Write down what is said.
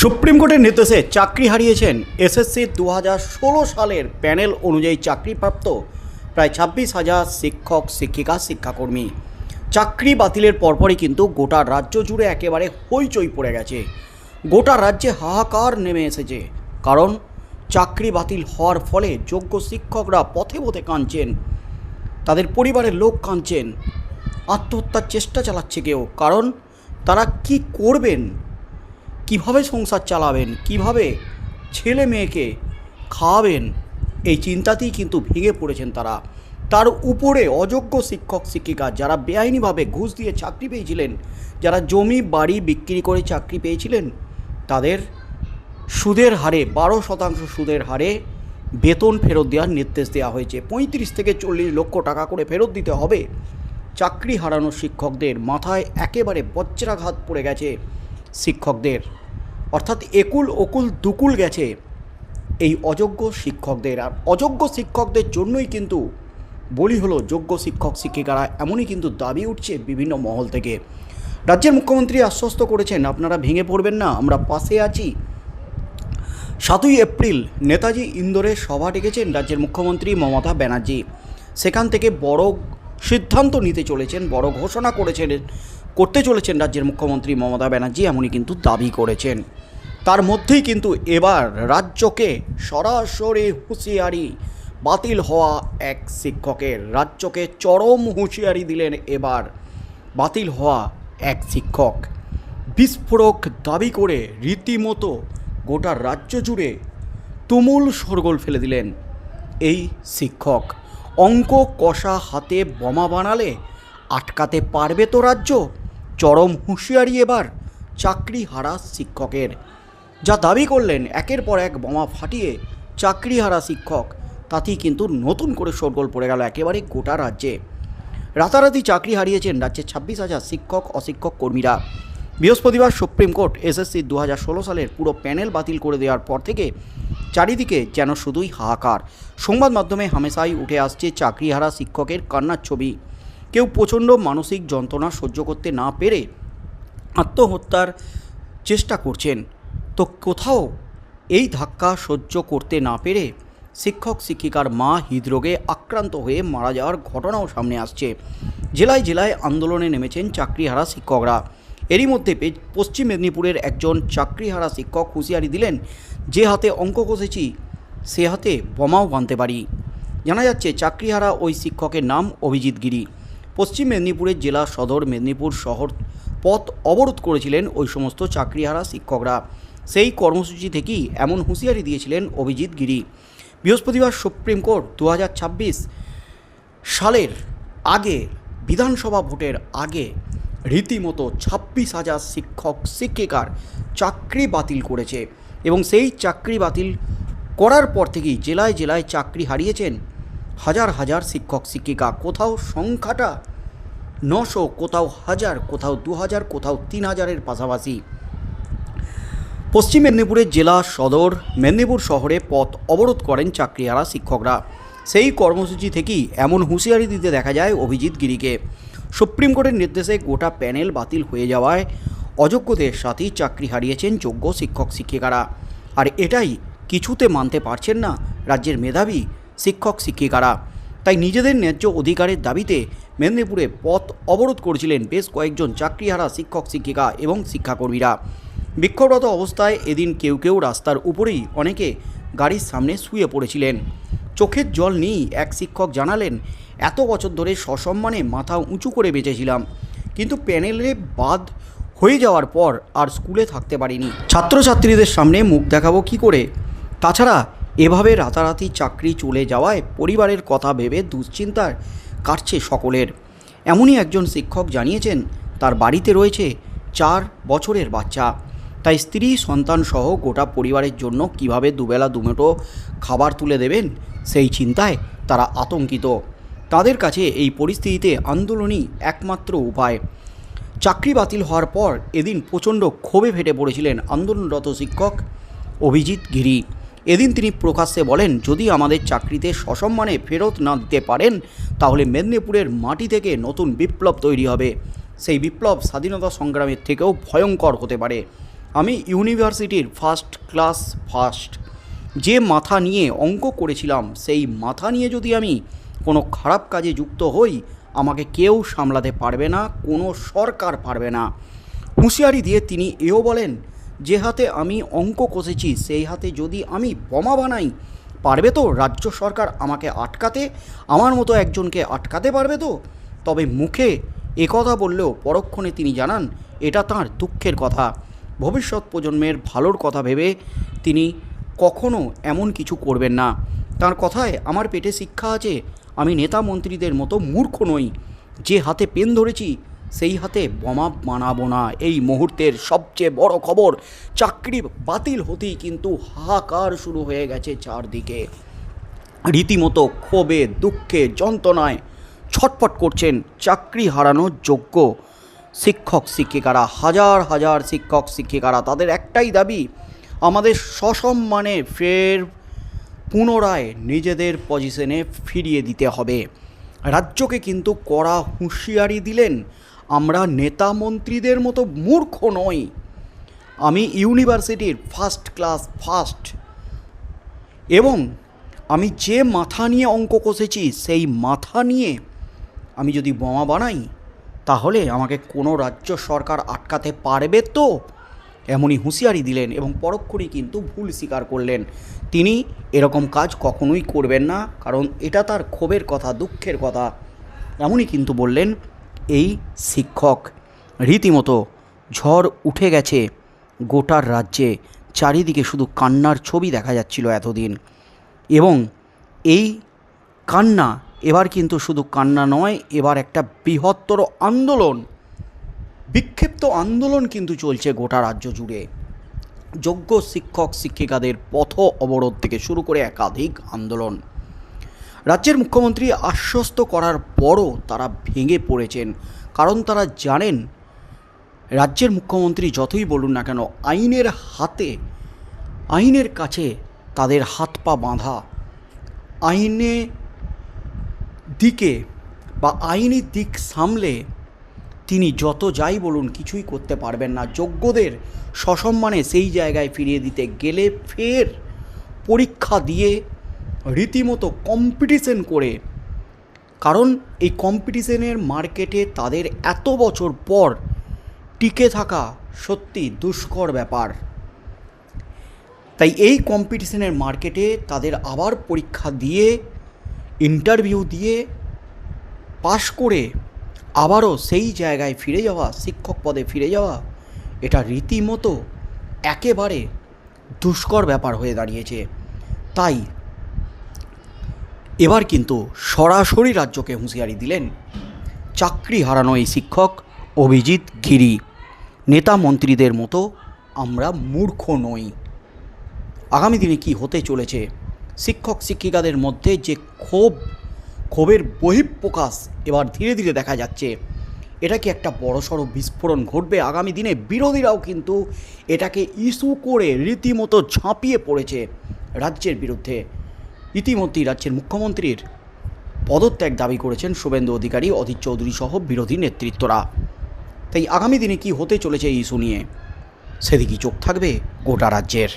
Supreme কোর্টের নির্দেশে চাকরি হারিয়েছেন এসএসসি দু হাজার ষোলো সালের প্যানেল অনুযায়ী চাকরিপ্রাপ্ত প্রায় ছাব্বিশ হাজার শিক্ষক, শিক্ষিকা, শিক্ষাকর্মী। চাকরি বাতিলের পরপরই কিন্তু গোটা রাজ্য জুড়ে একেবারে হইচই পড়ে গেছে। গোটা রাজ্যে হাহাকার নেমে এসেছে। কারণ, চাকরি বাতিল হওয়ার ফলে যোগ্য শিক্ষকরা পথে পথে কাঁদছেন, তাদের পরিবারের লোক কাঁদছেন, আত্মহত্যার চেষ্টা চালাচ্ছে কেউ। কারণ, তারা কি করবেন? কীভাবে সংসার চালাবেন? কীভাবে ছেলে মেয়েকে খাওয়াবেন? এই চিন্তাতেই কিন্তু ভেঙে পড়েছেন তারা। তার উপরে অযোগ্য শিক্ষক, শিক্ষিকা যারা বেআইনিভাবে ঘুষ দিয়ে চাকরি পেয়েছিলেন, যারা জমি, বাড়ি বিক্রি করে চাকরি পেয়েছিলেন, তাদের সুদের হারে, বারো শতাংশ সুদের হারে বেতন ফেরত দেওয়ার নির্দেশ দেওয়া হয়েছে। পঁয়ত্রিশ থেকে চল্লিশ লক্ষ টাকা করে ফেরত দিতে হবে। চাকরি হারানো শিক্ষকদের মাথায় একেবারে বজ্রাঘাত পড়ে গেছে শিক্ষকদের। অর্থাৎ একুল ওকুল দুকুল গেছে এই অযোগ্য শিক্ষকদের। আর অযোগ্য শিক্ষকদের জন্যই কিন্তু বলি হলো যোগ্য শিক্ষক শিক্ষিকারা এমনই কিন্তু দাবি উঠছে বিভিন্ন মহল থেকে। রাজ্যের মুখ্যমন্ত্রী আশ্বস্ত করেছেন, আপনারা ভেঙে পড়বেন না, আমরা পাশে আছি। সাতই এপ্রিল নেতাজি ইন্দোরে সভা ডেকেছেন রাজ্যের মুখ্যমন্ত্রী মমতা ব্যানার্জি। সেখান থেকে বড় সিদ্ধান্ত নিতে চলেছেন, বড় ঘোষণা করেছেন করতে চলেছেন রাজ্যের মুখ্যমন্ত্রী মমতা ব্যানার্জি, এমনই কিন্তু দাবি করেছেন। তার মধ্যেই কিন্তু এবার রাজ্যকে সরাসরি হুঁশিয়ারি বাতিল হওয়া এক শিক্ষকের। রাজ্যকে চরম হুঁশিয়ারি দিলেন এবার বাতিল হওয়া এক শিক্ষক। বিস্ফোরক দাবি করে রীতিমতো গোটা রাজ্য জুড়ে তুমুল শোরগোল ফেলে দিলেন এই শিক্ষক। অঙ্ক কষা হাতে বোমা বানালে আটকাতে পারবে তো রাজ্য? চরম হুঁশিয়ারি এবার চাকরি হারা শিক্ষকের। যা দাবি করলেন একের পর এক বোমা ফাটিয়ে চাকরি হারা শিক্ষক। তাতেই কিন্তু নতুন করে শোরগোল পড়ে গেল একেবারে গোটা রাজ্যে। রাতারাতি চাকরি হারিয়েছেন রাজ্যের ছাব্বিশ হাজার শিক্ষক, অশিক্ষক কর্মীরা। বৃহস্পতিবার সুপ্রিম কোর্ট এসএসসি দু হাজার ষোলো সালের পুরো প্যানেল বাতিল করে দেওয়ার পর থেকে চারিদিকে যেন শুধুই হাহাকার। সংবাদ মাধ্যমে হামেশাই উঠে আসছে চাকরিহারা শিক্ষকের কান্নার ছবি। কেউ প্রচণ্ড মানসিক যন্ত্রণা সহ্য করতে না পেরে আত্মহত্যার চেষ্টা করছেন। তো কোথাও এই ধাক্কা সহ্য করতে না পেরে শিক্ষক, শিক্ষিকার মা হৃদরোগে আক্রান্ত হয়ে মারা যাওয়ার ঘটনাও সামনে আসছে। জেলায় জেলায় আন্দোলনে নেমেছেন চাকরিহারা শিক্ষকরা। এরই মধ্যে পশ্চিম মেদিনীপুরের একজন চাকরিহারা শিক্ষক হুঁশিয়ারি দিলেন, যে হাতে অঙ্ক কষেছি, সে হাতে বোমাও বানতে পারি। জানা যাচ্ছে, চাকরিহারা ওই শিক্ষকের নাম অভিজিৎ গিরি। পশ্চিম মেদিনীপুরের জেলা সদর মেদিনীপুর শহর পথ অবরোধ করেছিলেন ওই সমস্ত চাকরিহারা শিক্ষকরা। সেই কর্মসূচি থেকেই এমন হুঁশিয়ারি দিয়েছিলেন অভিজিৎ গিরি। বৃহস্পতিবার সুপ্রিম কোর্ট দু হাজার ছাব্বিশ সালের আগে বিধানসভা ভোটের আগে রীতিমতো ছাব্বিশ হাজার শিক্ষক, শিক্ষিকার চাকরি বাতিল করেছে এবং সেই চাকরি বাতিল করার পর থেকেই জেলায় জেলায় চাকরি হারিয়েছেন হাজার হাজার শিক্ষক শিক্ষিকা, কোথাও সংখ্যাটা নশো, কোথাও হাজার, কোথাও দু হাজার, কোথাও তিন হাজারের পাশাপাশি। পশ্চিম মেদিনীপুরের জেলা সদর মেদিনীপুর শহরে পথ অবরোধ করেন চাকরিহারা শিক্ষকরা। সেই কর্মসূচি থেকেই এমন হুঁশিয়ারি দিতে দেখা যায় অভিজিৎ গিরিকে। সুপ্রিম কোর্টের নির্দেশে গোটা প্যানেল বাতিল হয়ে যাওয়ায় অযোগ্যদের সাথেই চাকরি হারিয়েছেন যোগ্য শিক্ষক শিক্ষিকারা। আর এটাই কিছুতে মানতে পারছেন না রাজ্যের মেধাবী শিক্ষক শিক্ষিকারা। তাই নিজেদের ন্যায্য অধিকারের দাবিতে মেদিনীপুরে পথ অবরোধ করেছিলেন বেশ কয়েকজন চাকরিহারা শিক্ষক শিক্ষিকা এবং শিক্ষাকর্মীরা। বিক্ষোভরত অবস্থায় এদিন কেউ কেউ রাস্তার উপরেই অনেকে গাড়ির সামনে শুয়ে পড়েছিলেন। চোখের জল নিয়েই এক শিক্ষক জানালেন, এত বছর ধরে সসম্মানে মাথা উঁচু করে বেঁচেছিলাম, কিন্তু প্যানেলে বাদ হয়ে যাওয়ার পর আর স্কুলে থাকতে পারিনি। ছাত্রছাত্রীদের সামনে মুখ দেখাবো কি করে? তাছাড়া এভাবে রাতারাতি চাকরি চলে যাওয়ায় পরিবারের কথা ভেবে দুশ্চিন্তার কাটছে সকলের। এমনই একজন শিক্ষক জানিয়েছেন, তার বাড়িতে রয়েছে চার বছরের বাচ্চা। তাই স্ত্রী, সন্তান সহ গোটা পরিবারের জন্য কীভাবে দুবেলা দুমুঠো খাবার তুলে দেবেন, সেই চিন্তায় তারা আতঙ্কিত। তাদের কাছে এই পরিস্থিতিতে আন্দোলনই একমাত্র উপায়। চাকরি বাতিল হওয়ার পর এদিন প্রচণ্ড ক্ষোভে ফেটে পড়েছিলেন আন্দোলনরত শিক্ষক অভিজিৎ গিরি। এদিন তিনি প্রকাশ্যে বলেন, যদি আমাদের চাকরিতে সসম্মানে ফেরত না দিতে পারেন, তাহলে মেদিনীপুরের মাটি থেকে নতুন বিপ্লব তৈরি হবে। সেই বিপ্লব স্বাধীনতা সংগ্রামের থেকেও ভয়ঙ্কর হতে পারে। আমি ইউনিভার্সিটির ফার্স্ট ক্লাস ফার্স্ট। যে মাথা নিয়ে অঙ্ক করেছিলাম, সেই মাথা নিয়ে যদি আমি কোনো খারাপ কাজে যুক্ত হই, আমাকে কেউ সামলাতে পারবে না, কোনো সরকার পারবে না। হুঁশিয়ারি দিয়ে তিনি এও বলেন যে হাতে আমি অঙ্ক কষেছি, সেই হাতে যদি আমি বোমা বানাই, পারবে তো? রাজ্য সরকার আমাকে আটকাতে? আমার মতো একজনকে আটকাতে পারবে তো? তবে মুখে একথা বললেও পরক্ষণে তিনি জানান, এটা তার দুঃখের কথা। ভবিষ্যৎ প্রজন্মের ভালোর কথা ভেবে তিনি কখনো এমন কিছু করবেন না। তার কথায় আমার পেটে শিক্ষা আছে, আমি নেতা মন্ত্রীদের মতো মূর্খ নই। যে হাতে পেন ধরেছি সেই হাতে বোমা বানাবো না। এই মুহূর্তের সবচেয়ে বড় খবর, চাকরি বাতিল হতেই কিন্তু হাহাকার শুরু হয়ে গেছে চারদিকে। রীতিমতো ক্ষোভে, দুঃখে, যন্ত্রণায় ছটফট করছেন চাকরি হারানোর যোগ্য শিক্ষক, শিক্ষিকারা। হাজার হাজার শিক্ষক, শিক্ষিকারা, তাদের একটাই দাবি, আমাদের সসম্মানে ফের পুনরায় নিজেদের পজিশনে ফিরিয়ে দিতে হবে। রাজ্যকে কিন্তু কড়া হুঁশিয়ারি দিলেন আমরা নেতা মন্ত্রীদের মতো মূর্খ নই। আমি ইউনিভার্সিটির ফার্স্ট ক্লাস ফার্স্ট এবং আমি যে মাথা নিয়ে অঙ্ক কষেছি, সেই মাথা নিয়ে আমি যদি বোমা বানাই, তাহলে আমাকে কোনো রাজ্য সরকার আটকাতে পারবে তো? এমনই হুঁশিয়ারি দিলেন এবং পরক্ষণেই কিন্তু ভুল স্বীকার করলেন। তিনি এরকম কাজ কখনোই করবেন না, কারণ এটা তার ক্ষোভের কথা, দুঃখের কথা। এমনই কিন্তু বললেন এই শিক্ষক। রীতিমতো ঝড় উঠে গেছে গোটার রাজ্যে। চারিদিকে শুধু কান্নার ছবি দেখা যাচ্ছিল এতদিন। এবং এই কান্না এবার কিন্তু শুধু কান্না নয়, এবার একটা বৃহত্তর আন্দোলন। বিক্ষিপ্ত আন্দোলন কিন্তু চলছে গোটা রাজ্য জুড়ে। যোগ্য শিক্ষক শিক্ষিকাদের পথ অবরোধ থেকে শুরু করে একাধিক আন্দোলন। রাজ্যের মুখ্যমন্ত্রী আশ্বস্ত করার পরও তারা ভেঙে পড়েছেন। কারণ তারা জানেন, রাজ্যের মুখ্যমন্ত্রী যতই বলুন না কেন, আইনের হাতে, আইনের কাছে তাদের হাত পা বাঁধা। আইনে দিকে বা আইনি দিক সামলে তিনি যত যাই বলুন, কিছুই করতে পারবেন না। যোগ্যদের সসম্মানে সেই জায়গায় ফিরিয়ে দিতে গেলে ফের পরীক্ষা দিয়ে রীতিমতো কম্পিটিশন করে। কারণ এই কম্পিটিশনের মার্কেটে তাদের এত বছর পর টিকে থাকা সত্যি দুষ্কর ব্যাপার। তাই এই কম্পিটিশনের মার্কেটে তাদের আবার পরীক্ষা দিয়ে ইন্টারভিউ দিয়ে পাশ করে আবারও সেই জায়গায় ফিরে যাওয়া, শিক্ষক পদে ফিরে যাওয়া, এটা রীতিমতো একেবারে দুষ্কর ব্যাপার হয়ে দাঁড়িয়েছে। তাই এবার কিন্তু সরাসরি রাজ্যকে হুঁশিয়ারি দিলেন চাকরি হারানো এই শিক্ষক অভিজিৎ গিরি। নেতা মন্ত্রীদের মতো আমরা মূর্খ নই। আগামী দিনে কি হতে চলেছে? শিক্ষক শিক্ষিকাদের মধ্যে যে ক্ষোভ, ক্ষোভের বহিঃপ্রকাশ এবার ধীরে ধীরে দেখা যাচ্ছে। এটা কি একটা বড়সড় বিস্ফোরণ ঘটবে আগামী দিনে? বিরোধীরাও কিন্তু এটাকে ইস্যু করে রীতিমতো ঝাঁপিয়ে পড়েছে রাজ্যের বিরুদ্ধে। ইতিমধ্যেই রাজ্যের মুখ্যমন্ত্রীর পদত্যাগ দাবি করেছেন শুভেন্দু অধিকারী, অধীর চৌধুরী সহ বিরোধী নেতৃত্বরা। তাই আগামী দিনে কি হতে চলেছে এই ইস্যু নিয়ে? সেদিকেই চোখ থাকবে গোটা রাজ্যের।